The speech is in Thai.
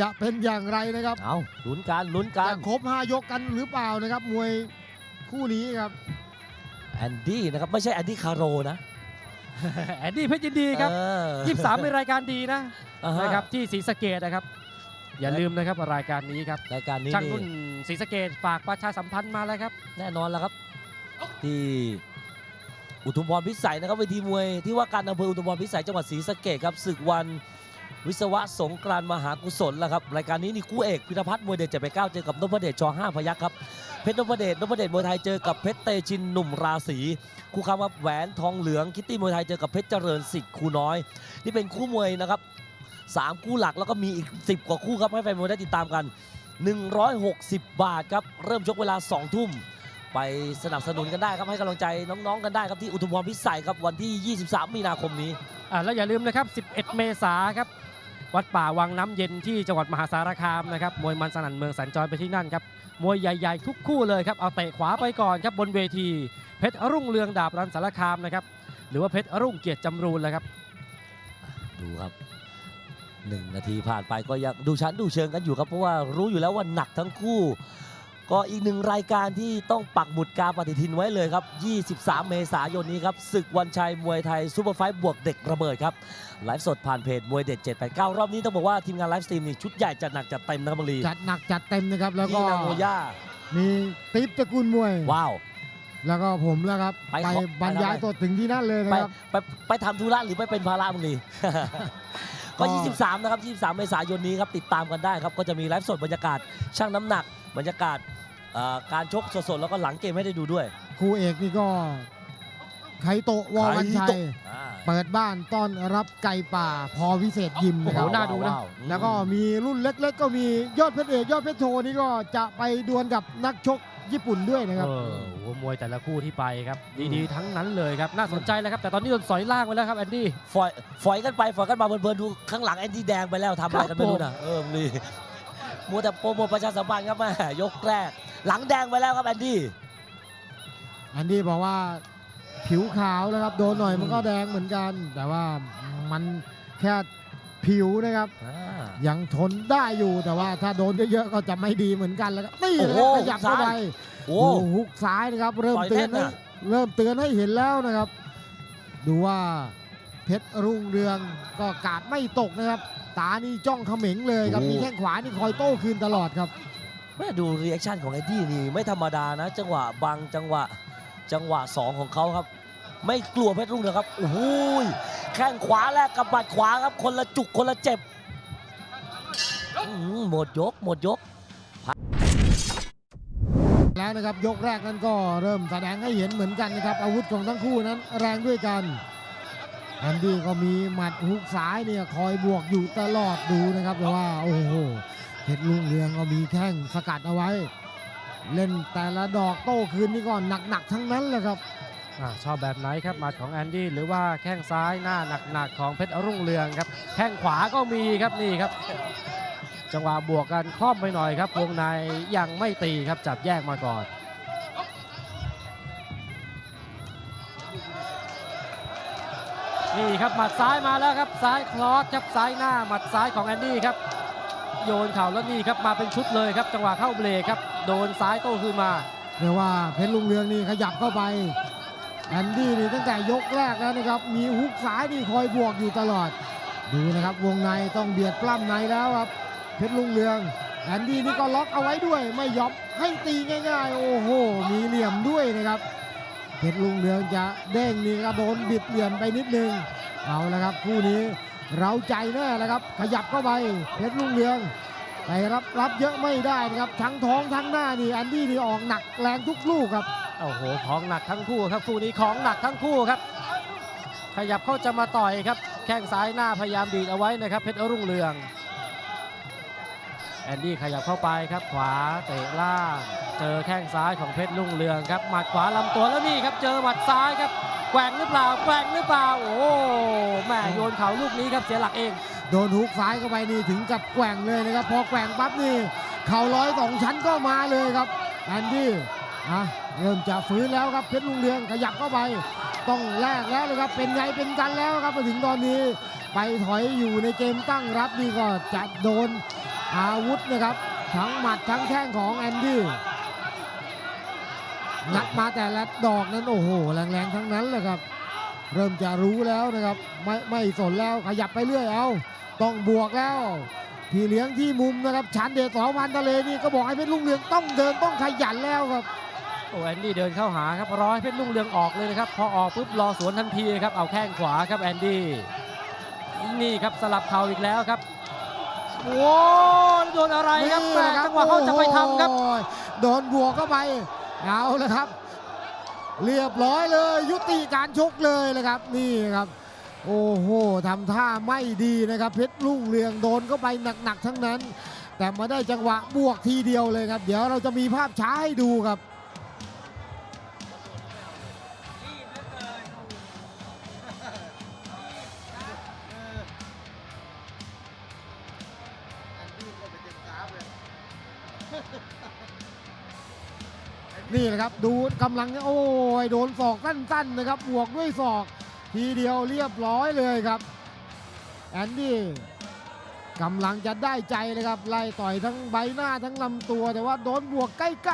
จะเป็นอย่างไรนะครับเอาลุ้นกันลุ้นกัจะนครบ 5 ยกกันหรือเปล่านะครับ มวยคู่นี้ครับแอนดี้นะครับไม่ใช่แอนดี้คาโรนะแอนดี้เพชรยินดีครับเออยี่สิบสามเป็นรายการดีนะอ่าฮนะครับที่ศรีสะเกดนะครับ อย่าลืมนะครับรายการนี้ครับรายการนี้ช่างนี่รุ่นศรีสะเกดฝากประชาสัมพันธ์มาแล้วครับ แน่นอนแล้วครับ ที่อุทุมพรพิสัยนะครับเวทีมวยที่ว่าการอำเภออุทุมพรพิสัยจังหวัดศรีสะเกดครับศึกวัน วิศวะสงกรานมหากุศลแล้วครับรายการนี้นี่คู่เอกพิรพัฒน์มวยเด็ดเจ็ดไปเก้าเจอกับนพเดชชห้าพยัคฆ์ครับเพชรนพเดชนพเดชมวยไทยเจอกับเพชรเตชินหนุ่มราศีคู่ค้ำครับแหวนทองเหลืองคิตตี้มวยไทยเจอกับเพชรเจริญสิทธิ์คูน้อย นี่เป็นคู่มวยนะครับสามคู่หลักแล้วก็มีอีก 10 กว่าคู่ครับให้แฟนมวยได้ติดตามกัน 160 บาทครับเริ่มชกเวลา 2 ทุ่ม ไปสนับสนุนกันได้ครับให้กำลังใจน้องๆกันได้ครับที่อุทุมพรพิสัยครับวันที่ 23 มีนาคมนี้อ่าแล้วอย่าลืมนะครับ 11 เมษาครับ วัดป่าวังน้ำเย็นที่จังหวัดมหาสารคามนะครับมวยมันสนั่นเมืองสัญจรไปที่นั่นครับมวยใหญ่ๆทุกคู่เลยครับเอาเตะขวาไปก่อนครับบนเวที เพชรรุ่งเรืองดาบรันสารคามนะครับหรือว่าเพชรรุ่งเกียรติจำรูนเลยครับ ดูครับหนึ่งนาทีผ่านไปก็ยังดูชั้นดูเชิงกันอยู่ครับเพราะว่ารู้อยู่แล้วว่าหนักทั้งคู่ ก็อีกหนึ่งรายการที่ต้องปักหมุดกาปฏิทินไว้เลยครับ 23 เมษายนนี้ครับศึกวันชัยมวยไทยซูเปอร์ไฟท์บวกเด็กระเบิดครับไลฟ์สดผ่านเพจมวยเด็ด 789 รอบนี้ต้องบอกว่าทีมงานไลฟ์สตรีมนี่ชุดใหญ่จัดหนักจัดเต็มนะครับบังลีจัดหนักจัดเต็มนะครับแล้วก็ที่นางโมย่ามีติ๊บตระกูลมวย ว้าว แล้วก็ผมแล้วครับ ไปไปขอ บรรยายไปทำไมตัวถึงที่นั่นเลยนะไปครับ ไปไปทำธุระหรือไปเป็นภาระบังลี ก็ ก็ 23 นะครับ 23 เมษายนนี้ครับติดตามกันได้ครับ ก็จะมีไลฟ์สดบรรยากาศช่างน้ำหนัก บรรยากาศเอ่อการชกสดๆแล้วก็หลังเกมให้ได้ดูด้วยคู่เอกนี่ก็ไคโตะวอวันชัไคยโตะอ่า เปิดบ้านต้อนรับไก่ป่าพอวิเศษยิมนะครับโอ้โหน่าดูนะ ว้วแล้วก็มีรุ่นเล็ก ๆ ก็มียอดเพชรเอกยอดเพชรโทนี่ก็จะไปดวลกับนักชกญี่ปุ่นด้วยนะครับ เออโอ้โหมวยแต่ละคู่ที่ไปครับ ดีๆทั้งนั้นเลยครับ น่าสนใจเลยครับ แต่ตอนนี้โดนสอยล่างไปแล้วครับแอนดี้ ฝอยฝอยกันไปฝอยกันมาเพลินๆดูข้างหลังแอนดี้แดงไปแล้วทำอะไรกันไม่รู้นะเออนี่มัวแต่โปรโมทประชาสัมพันธ์ครับแม่ยกแรก หลังแดงไปแล้วครับแอนดี้อันนี้บอกว่าผิวขาวนะครับ โดนหน่อยมันก็แดงเหมือนกัน แต่ว่ามันแค่ผิวนะครับอ่ายังทนได้อยู่แต่ว่าถ้าโดนเยอะๆก็จะไม่ดีเหมือนกันแล้วครับนี่โอ้นะโหขยับเข้าไปโอ้โอ้โหฮุกซ้ายนะครับ เริ่มต่อยเตือนแน่นให้น่ะเริ่มเตือนให้เห็นแล้วนะครับ ดูว่าเพชรรุ่งเรืองก็กาดไม่ตกนะครับ ตานี่จ้องเขม็งเลยครับมีแข้งขวานี่คอยโต้คืนตลอดครับ แม่ดูรีแอคชั่นของแอนดี้นี่ไม่ธรรมดานะ จังหวะบางจังหวะจังหวะสองของเขาครับ ไม่กลัวเพชรรุ่งเรืองครับโอ้โหแข้งขวาแลกกับบัดขวาครับ คนละจุกคนละเจ็บอื้อหือหมดยกหมดยกแล้วนะครับยกแรกนั้นก็เริ่มแสดงให้เห็นเหมือนกันนะครับ อาวุธของทั้งคู่นั้นแรงด้วยกันแอนดี้ก็มีหมัดฮุกซ้ายเนี่ยคอยบวกอยู่ตลอดดูนะครับแต่ว่าโอ้โห เพชรลุงเรืองก็มีแข้งสกัดเอาไว้ เล่นแต่ละดอกโต้คืนนี่ก่อนหนักๆทั้งนั้นเลยครับอชอบแบบไหนครับหมัดของแอนดี้หรือว่าแข้งซ้ายหน้าหนักๆของเพชรรุ่งเรืองครับ แข้งขวาก็มีครับนี่ครับ จังหวะบวกกันคล่อมไปหน่อยครับวงในยังไม่ตีครับจับแยกมาก่อนนี่ครับหมัดซ้ายมาแล้วครับซ้ายคลอสครับซ้ายหน้าหมัดซ้ายของแอนดี้ครับ โยนเข่าแล้วนี่ครับมาเป็นชุดเลยครับ จังหวะเข้าเบรกครับโดนซ้ายโต้คืนมาเรียกว่าเพชรลุงเรืองนี่ขยับเข้าไปแอนดี้นี่ตั้งแต่ยกแรกแล้วนะครับมีฮุกซ้ายนี่คอยบวกอยู่ตลอด ดูนะครับวงในต้องเบียดปล้ำในแล้วครับเพชรลุงเรืองแอนดี้นี่ก็ล็อกเอาไว้ด้วยไม่ยอมให้ตีง่าย ๆ โอ้โห มีเหลี่ยมด้วยนะครับเพชรลุงเรืองจะเด้งนี่ก็โดนบิดเหลี่ยมไปนิดนึงเอาละครับคู่นี้ เราใจแน่แล้วครับ ขยับเข้าไปเพชรลุงเรืองไปรับรับเยอะไม่ได้นะครับ ทั้งท้องทั้งหน้านี่แอนดี้นี่ออกหนักแรงทุกลูกครับโอ้โหของหนักทั้งคู่ครับคู่นี้ของหนักทั้งคู่ครับ ขยับเข้าจะมาต่อยครับ แข้งซ้ายหน้าพยายามดีดเอาไว้นะครับ เพชรรุ่งเรืองแอนดี้ขยับเข้าไปครับขวาเตะล่าง เจอแข้งซ้ายของเพชรรุ่งเรืองครับหมัดขวาลำตัวแล้วนี่ครับเจอหมัดซ้ายครับ แกว่งหรือเปล่าแกว่งหรือเปล่าโอ้แม่โยนเข่าลูกนี้ครับเสียหลักเอง โดนฮุกซ้ายเข้าไปนี่ถึงกับแกว่งเลยนะครับ พอแกว่งปั๊บนี่ เข่าร้อยสองชั้นก็มาเลยครับแอนดี้อะเริ่มจะฟื้นแล้วครับเพชรลุงเรืองขยับเข้าไป ต้องแลกแล้วเลยครับเป็นไงเป็นกันแล้วครับมาถึงตอนนี้ ไปถอยอยู่ในเกมตั้งรับนี่ก็จะโดนอาวุธนะครับ ทั้งหมัดทั้งแข้งของแอนดี้ นัดมาแต่ละดอกนั้นโอ้โหแรงๆทั้งนั้นเลยครับ เริ่มจะรู้แล้วนะครับ ไม่ไม่สนแล้วขยับไปเรื่อยเอาต้องบวกแล้ว พี่เลี้ยงที่มุมนะครับชันเดชสองพันทะเลนี่ก็บอกให้เพชรลุงเรืองต้องเดินต้องขยันแล้วครับโอ้แอนดี้เดินเข้าหาครับรอให้เพชรลุ่งเรืองออกเลยนะครับพอออกปุ๊บรอสวนทันทีครับเอาแข้งขวาครับแอนดี้นี่ครับสลับเข่าอีกแล้วครับโอ้ยโดนอะไรครับนี่แม่แหละจังหวะเขาจะไปทำครับโอ้ยโดนบวกเข้าไป เอาแล้วครับ เรียบร้อยเลยยุติการชกเลยเลยครับ นี่ครับ โอ้โหทำท่าไม่ดีนะครับ เพชรลุ่งเรืองโดนเข้าไปหนักๆทั้งนั้น แต่มาได้จังหวะบวกทีเดียวเลยครับ เดี๋ยวเราจะมีภาพช้าให้ดูครับ นี่แหละครับ ดูกำลังโอ้ยโดนศอกสั้นๆนะครับบวกด้วยศอก ทีเดียวเรียบร้อยเลยครับ แอนดี้กำลังจะได้ใจเลยครับไล่ต่อยทั้งใบหน้าทั้งลำตัว แต่ว่าโดนบวกใกล้ๆ